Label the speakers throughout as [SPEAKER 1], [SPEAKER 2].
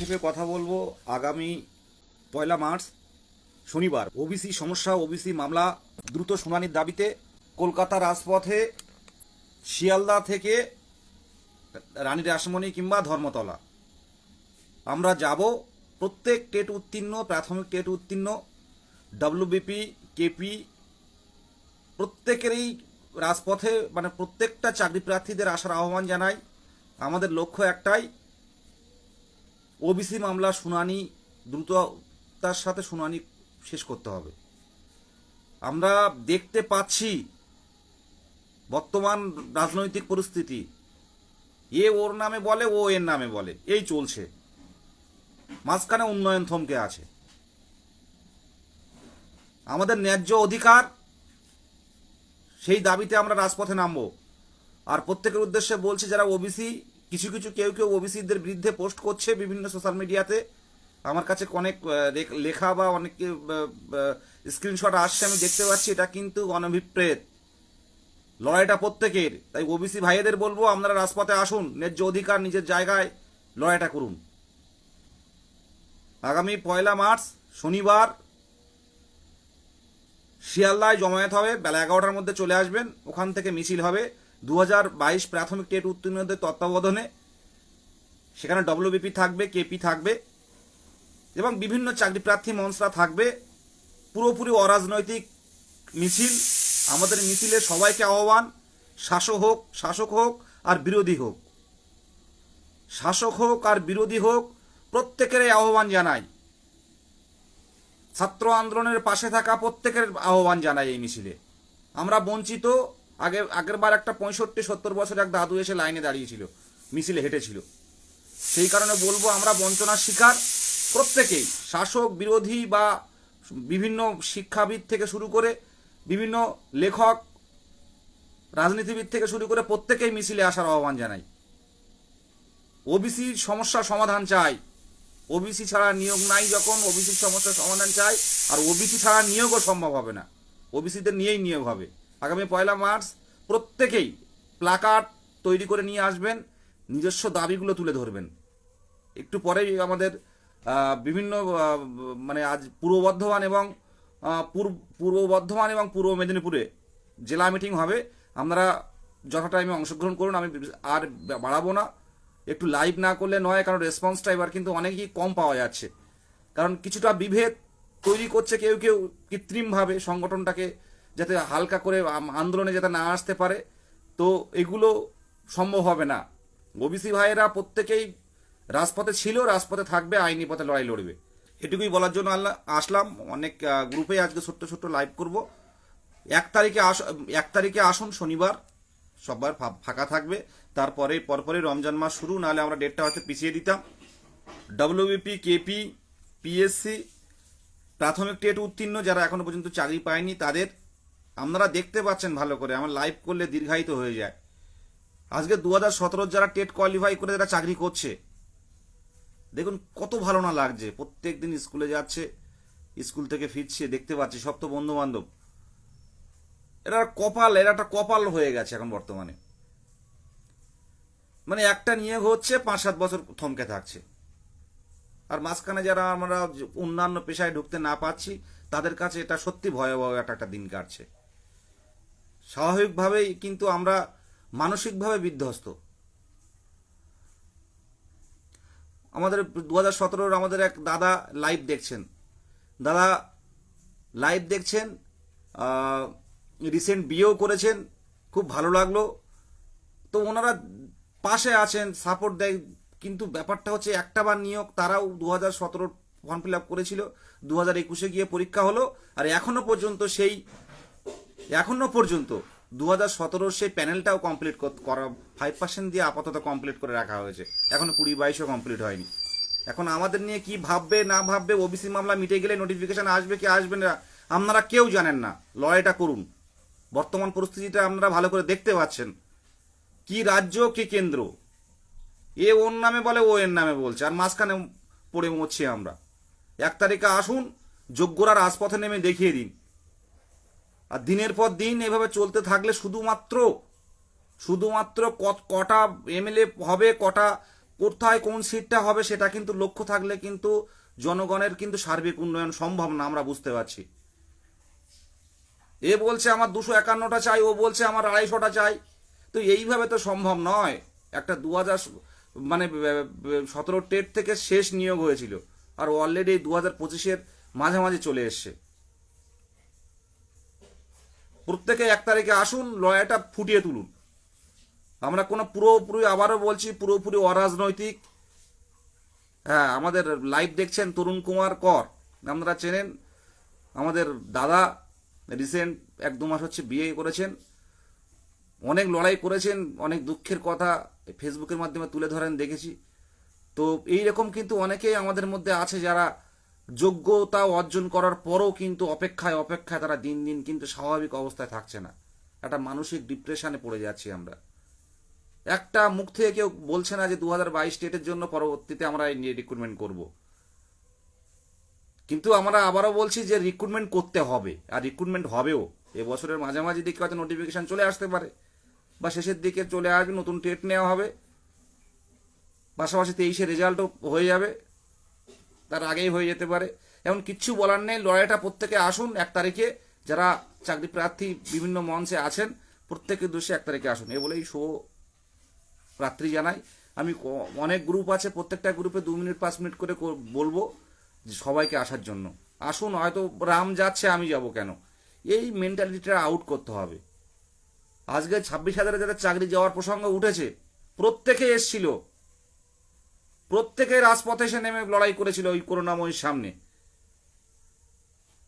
[SPEAKER 1] সংক্ষেপে কথা বলব। আগামী পয়লা মার্চ, শনিবার। ওবিসি সমস্যা, ওবিসি মামলা, দ্রুত শুনানির দাবিতে কলকাতা রাজপথে শিয়ালদা থেকে রানী রাসমণি কিংবা ধর্মতলা। আমরা যাব প্রত্যেক টেট উত্তীর্ণ, প্রাথমিক টেট উত্তীর্ণ, ডব্লিউবিপি, কেপি, প্রত্যেকেরই রাজপথে মানে প্রত্যেকটা চাকরি প্রার্থীদের আসার আহ্বান জানাই। আমাদের লক্ষ্য একটাই ওবিসি মামলা শুনানি, দ্রুততার সাথে শুনানি শেষ করতে হবে। আমরা দেখতে পাচ্ছি বর্তমান রাজনৈতিক পরিস্থিতি। এ ওর নামে বলে, ও এর নামে বলে। এই চলছে। মাঝখানে উন্নয়ন থমকে আছে। আমাদের ন্যায্য অধিকার, সেই দাবিতে আমরা রাজপথে নামবো। আর প্রত্যেকের উদ্দেশ্যে বলছি, যারা ওবিসি কিছু কিছু কেউ কেউ ওবিসিদের বিরুদ্ধে পোস্ট করছে বিভিন্ন সোশ্যাল মিডিয়াতে। আমার কাছে অনেক লেখা বা অনেক স্ক্রিনশট আসছে, আমি দেখতে পাচ্ছি, এটা কিন্তু অনভিপ্রেত। লড়াইটা প্রত্যেকের। তাই ওবিসি ভাইয়েদের বলব, আপনারা রাজপথে আসুন, ন্যায্য অধিকার নিজের জায়গায় লড়াইটা করুন। আগামী পয়লা মার্চ, শনিবার, শিয়ালদায় জমায়েত হবে, বেলা এগারোটার মধ্যে চলে আসবেন, ওখান থেকে মিছিল হবে। দু প্রাথমিক টেট উত্তীর্ণদের তত্ত্বাবধানে সেখানে ডব্লিউবিপি থাকবে কেপি থাকবে এবং বিভিন্ন চাকরি প্রার্থী মঞ্চরা থাকবে। পুরোপুরি অরাজনৈতিক মিছিল, আমাদের মিছিলে সবাইকে আহ্বান, শাসক হোক শাসক হোক আর বিরোধী হোক। শাসক হোক আর বিরোধী হোক, প্রত্যেকেরই আহ্বান জানাই। ছাত্র আন্দোলনের পাশে থাকা প্রত্যেকের আহ্বান জানাই এই মিছিলে। আমরা বঞ্চিত আগে আগের বার একটা পঁয়ষট্টি, সত্তর বছর এক দাদু এসে লাইনে দাঁড়িয়েছিল, মিছিলে হেঁটেছিল। সেই কারণে বলব আমরা বঞ্চনার শিকার প্রত্যেকেই, শাসক, বিরোধী বা বিভিন্ন শিক্ষাবিদ থেকে শুরু করে বিভিন্ন লেখক, রাজনীতিবিদ থেকে শুরু করে প্রত্যেকেই মিছিলে আসার আহ্বান জানাই। ওবিসির সমস্যার সমাধান চাই। ওবিসি ছাড়া নিয়োগ নাই যখন ওবিসির সমস্যার সমাধান চাই, আর ওবিসি ছাড়া নিয়োগও সম্ভব হবে না। ওবিসিদের নিয়েই নিয়োগ হবে। আগামী পয়লা মার্চ প্রত্যেকেই প্লাকার্ড তৈরি করে নিয়ে আসবেন, নিজস্ব দাবিগুলো তুলে ধরবেন। একটু পরেই আমাদের বিভিন্ন মানে আজ পূর্ব বর্ধমান এবং পূর্ব বর্ধমান এবং পূর্ব মেদিনীপুরে জেলা মিটিং হবে। আপনারা যথা টাইমে অংশগ্রহণ করুন, আমি আর বাড়াবো না। একটু লাইভ না করলে নয়, কারণ রেসপন্সটা এবার কিন্তু অনেকই কম পাওয়া যাচ্ছে। কারণ কিছুটা বিভেদ তৈরি করছে কেউ কেউ কৃত্রিমভাবে সংগঠনটাকে যাতে হালকা করে আন্দোলনে যাতে না আসতে পারে, তো এগুলো সম্ভব হবে না। ওবিসি ভাইয়েরা প্রত্যেকেই রাজপথে ছিল, রাজপথে থাকবে, আইনি পথে লড়াই লড়বে। এটুকুই বলার জন্য আল্লাহ আসলাম। অনেক গ্রুপে আজকে ছোট্ট ছোট্ট লাইভ করব। এক তারিখে আস এক তারিখে আসুন শনিবার। সবার ফাঁকা থাকবে। তারপরে পরপরে রমজান মাস শুরু, নাহলে আমরা ডেটটা হয়তো পিছিয়ে দিতাম। ডব্লিউবিপি কেপি পিএসসি প্রাথমিক টেট উত্তীর্ণ, যারা এখনও পর্যন্ত চাকরি পায়নি, তাদের আপনারা দেখতে পাচ্ছেন ভালো করে, আমার লাইভ করলে দীর্ঘায়িত হয়ে যায়। আজকে দু হাজার সতেরো যারা টেট কোয়ালিফাই করে যারা চাকরি করছে। দেখুন কত ভালো না লাগছে প্রত্যেক দিন স্কুলে যাচ্ছে স্কুল থেকে ফিরছে, দেখতে পাচ্ছি, সব তো বন্ধু বান্ধব এটা কপাল এটা একটা কপাল হয়ে গেছে এখন বর্তমানে। মানে একটা নিয়োগ হচ্ছে পাঁচ সাত বছর থমকে থাকছে। আর মাঝখানে যারা আমরা অন্যান্য পেশায় ঢুকতে না পাচ্ছি তাদের কাছে এটা সত্যি ভয়াবহ একটা একটা দিন কাটছে। স্বাভাবিকভাবেই কিন্তু আমরা মানসিকভাবে বিধ্বস্ত। আমাদের দু হাজার সতেরোর আমাদের এক দাদা লাইভ দেখছেন। দাদা লাইভ দেখছেন রিসেন্ট বিয়েও করেছেন, খুব ভালো লাগল। তো ওনারা পাশে আছেন সাপোর্ট দেয়, কিন্তু ব্যাপারটা হচ্ছে একটা বার নিয়োগ তারাও দু হাজার সতেরো ফর্ম ফিল আপ করেছিল দু হাজার একুশে গিয়ে পরীক্ষা হলো, আর এখনও পর্যন্ত সেই এখনও পর্যন্ত দু হাজার সতেরোর সেই প্যানেলটাও কমপ্লিট করা ফাইভ পার্সেন্ট দিয়ে আপাতত কমপ্লিট করে রাখা হয়েছে। এখনও কুড়ি বাইশও কমপ্লিট হয়নি। এখন আমাদের নিয়ে কি ভাববে, না ভাববে ওবিসি মামলা মিটে গেলে নোটিফিকেশান আসবে কি আসবে না, আপনারা কেউ জানেন না। লড়াইটা করুন। বর্তমান পরিস্থিতিটা আপনারা ভালো করে দেখতে পাচ্ছেন। কি রাজ্য, কি কেন্দ্র? এ ওর নামে বলে, ও এর নামে বলছে। আর মাঝখানে পড়ে মরছি আমরা। এক তারিখে আসুন, যোগ্যরা রাজপথে নেমে দেখিয়ে দিন। আর দিনের পর দিন এভাবে চলতে থাকলে শুধুমাত্র শুধুমাত্র কটা এমএলএ হবে, কটা, কোথায় কোন সিটটা হবে সেটা কিন্তু লক্ষ্য থাকলে কিন্তু জনগণের কিন্তু সার্বিক উন্নয়ন সম্ভব না, আমরা বুঝতে পারছি। এ বলছে আমার দুশো একান্নটা চাই, ও বলছে আমার আড়াইশোটা চাই। তো এইভাবে তো সম্ভব নয়। একটা দু হাজার মানে সতেরো টেট থেকে শেষ নিয়োগ হয়েছিল। আর অলরেডি দু হাজার পঁচিশের মাঝামাঝি চলে এসছে। প্রত্যেকে এক তারিখে আসুন লড়াইটা ফুটিয়ে তুলুন। আমরা কোনো পুরোপুরি, আবারও বলছি, পুরোপুরি অরাজনৈতিক। হ্যাঁ আমাদের লাইভ দেখছেন তরুণ কুমার কর। আপনারা চেনেন, আমাদের দাদা রিসেন্ট এক দু মাস হচ্ছে বিয়ে করেছেন। অনেক লড়াই করেছেন, অনেক দুঃখের কথা ফেসবুকের মাধ্যমে তুলে ধরেন, দেখেছি। তো এই রকম কিন্তু অনেকেই আমাদের মধ্যে আছে যারা যোগ্যতা অর্জন করার পরও কিন্তু অপেক্ষায় অপেক্ষায় তারা দিন দিন কিন্তু স্বাভাবিক অবস্থায় থাকছে না। একটা মানসিক ডিপ্রেশনে পড়ে যাচ্ছি আমরা। একটা মুখ থেকে কেউ বলছে না যে দু হাজার বাইশ স্টেটের জন্য পরবর্তীতে আমরা রিক্রুটমেন্ট করব। কিন্তু আমরা আবারও বলছি যে রিক্রুটমেন্ট করতে হবে, আর রিক্রুটমেন্ট হবেও। এবছরের মাঝামাঝি দিকে হয়তো নোটিফিকেশন চলে আসতে পারে, বা শেষের দিকে চলে আসবে, নতুন টেট নেওয়া হবে। পাশাপাশি তেইশে রেজাল্টও হয়ে যাবে। তার আগেই হয়ে যেতে পারে। এমন কিচ্ছু বলার নেই। লড়াইটা প্রত্যেকে আসুন, এক তারিখে যারা চাকরি প্রার্থী বিভিন্ন মঞ্চে আছেন প্রত্যেকের দোষে এক তারিখে আসুন। এ বলেই শো রাত্রি জানাই। আমি অনেক গ্রুপ আছে, প্রত্যেকটা গ্রুপে দু মিনিট, পাঁচ মিনিট করে বলব সবাইকে আসার জন্য। আসুন, হয়তো রাম যাচ্ছে, আমি যাব কেন? এই মেন্টালিটিটা আউট করতে হবে। আজকে ছাব্বিশ হাজারে যাদের চাকরি যাওয়ার প্রসঙ্গ উঠেছে, প্রত্যেকে এসছিল। প্রত্যেকে রাজপথে এসে নেমে লড়াই করেছিল ওই করুণাময়ীর সামনে।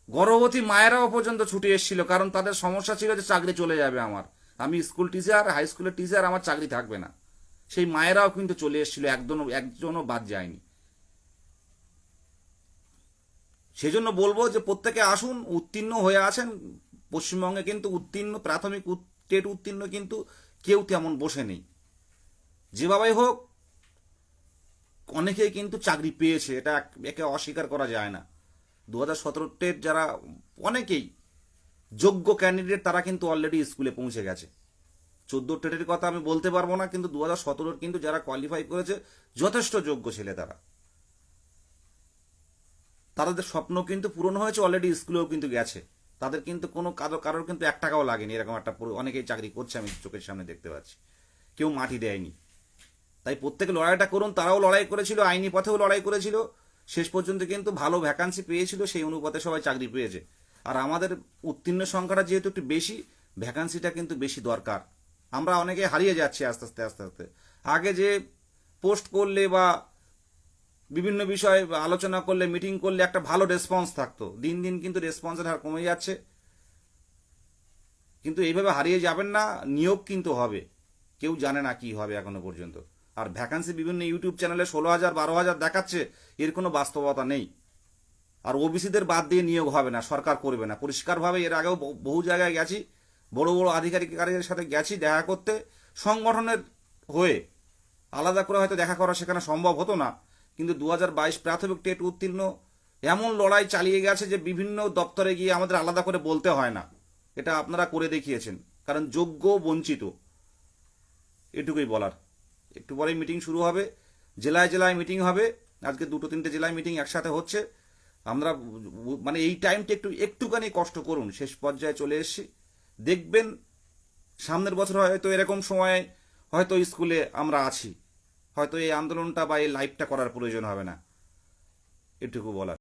[SPEAKER 1] গর্ভবতী মায়েরাও পর্যন্ত ছুটে এসেছিল, কারণ তাদের সমস্যা ছিল যে চাকরি চলে যাবে আমার। আমি স্কুল টিচার, হাই স্কুলের টিচার, আমার চাকরি থাকবে না। সেই মায়েরাও কিন্তু চলে এসেছিল একজনও একজনও বাদ যায়নি। সেজন্য বলব যে প্রত্যেকে আসুন, উত্তীর্ণ হয়ে আছেন। পশ্চিমবঙ্গে কিন্তু উত্তীর্ণ, প্রাথমিক টেট উত্তীর্ণ কিন্তু কেউ তেমন বসে নেই। যেভাবেই হোক অনেকেই কিন্তু চাকরি পেয়েছে, এটা এক- অস্বীকার করা যায় না। দু হাজার সতেরো টেট যারা, অনেকেই যোগ্য ক্যান্ডিডেট তারা কিন্তু অলরেডি স্কুলে পৌঁছে গেছে। চোদ্দ টেটের কথা আমি বলতে পারব না, কিন্তু দু হাজার সতেরোর কিন্তু যারা কোয়ালিফাই করেছে, যথেষ্ট যোগ্য ছেলে তারা। তাদের স্বপ্ন কিন্তু পূরণ হয়েছে অলরেডি স্কুলেও কিন্তু গেছে। তাদের কিন্তু কোনো কারও, কারোর কিন্তু এক টাকাও লাগেনি, এরকম একটা অনেকেই চাকরি করছে, আমি চোখের সামনে দেখতে পাচ্ছি। কেউ মাটি দেয়নি। তাই প্রত্যেক লড়াইটা করুন। তারাও লড়াই করেছিল, আইনি পথেও লড়াই করেছিল। শেষ পর্যন্ত কিন্তু ভালো ভ্যাকান্সি পেয়েছিল, সেই অনুপাতে সবাই চাকরি পেয়েছে। আর আমাদের উত্তীর্ণ সংখ্যাটা যেহেতু একটু বেশি ভ্যাকান্সিটা কিন্তু বেশি দরকার। আমরা অনেকে হারিয়ে যাচ্ছি আস্তে আস্তে আস্তে আস্তে। আগে যে পোস্ট করলে বা বিভিন্ন বিষয়ে আলোচনা করলে মিটিং করলে একটা ভালো রেসপন্স থাকতো। দিন দিন কিন্তু রেসপন্সের হার কমে যাচ্ছে। কিন্তু এইভাবে হারিয়ে যাবেন না, নিয়োগ কিন্তু হবে। কেউ জানে না কি হবে এখনও পর্যন্ত। আর ভ্যাকান্সি বিভিন্ন ইউটিউব চ্যানেলে ষোলো হাজার, বারো হাজার দেখাচ্ছে, এর কোনো বাস্তবতা নেই। আর ওবিসিদের বাদ দিয়ে নিয়োগ হবে না, সরকার করবে না। পরিষ্কারভাবে এর আগেও বহু- জায়গায় গেছি, বড় বড় আধিকারিকের সাথে গেছি দেখা করতে। সংগঠনের হয়ে আলাদা করে হয়তো দেখা করা সেখানে সম্ভব হতো না। কিন্তু দু বাইশ প্রাথমিক টেট উত্তীর্ণ, এমন লড়াই চালিয়ে গেছে যে বিভিন্ন দপ্তরে গিয়ে আমাদের আলাদা করে বলতে হয় না। এটা আপনারা করে দেখিয়েছেন, কারণ যোগ্য, বঞ্চিত। এটুকুই বলার। একটু পরেই মিটিং শুরু হবে। জেলায় জেলায় মিটিং হবে। আজকে দুটো তিনটে জেলায় মিটিং একসাথে হচ্ছে। আমরা মানে এই টাইমটা একটু একটুখানি কষ্ট করুন। শেষ পর্যায়ে চলে এসেছি। দেখবেন সামনের বছর হয়তো এরকম সময়ে হয়তো স্কুলে আমরা আছি। হয়তো এই আন্দোলনটা বা এই লাইফটা করার প্রয়োজন হবে না। এটুকু বলার।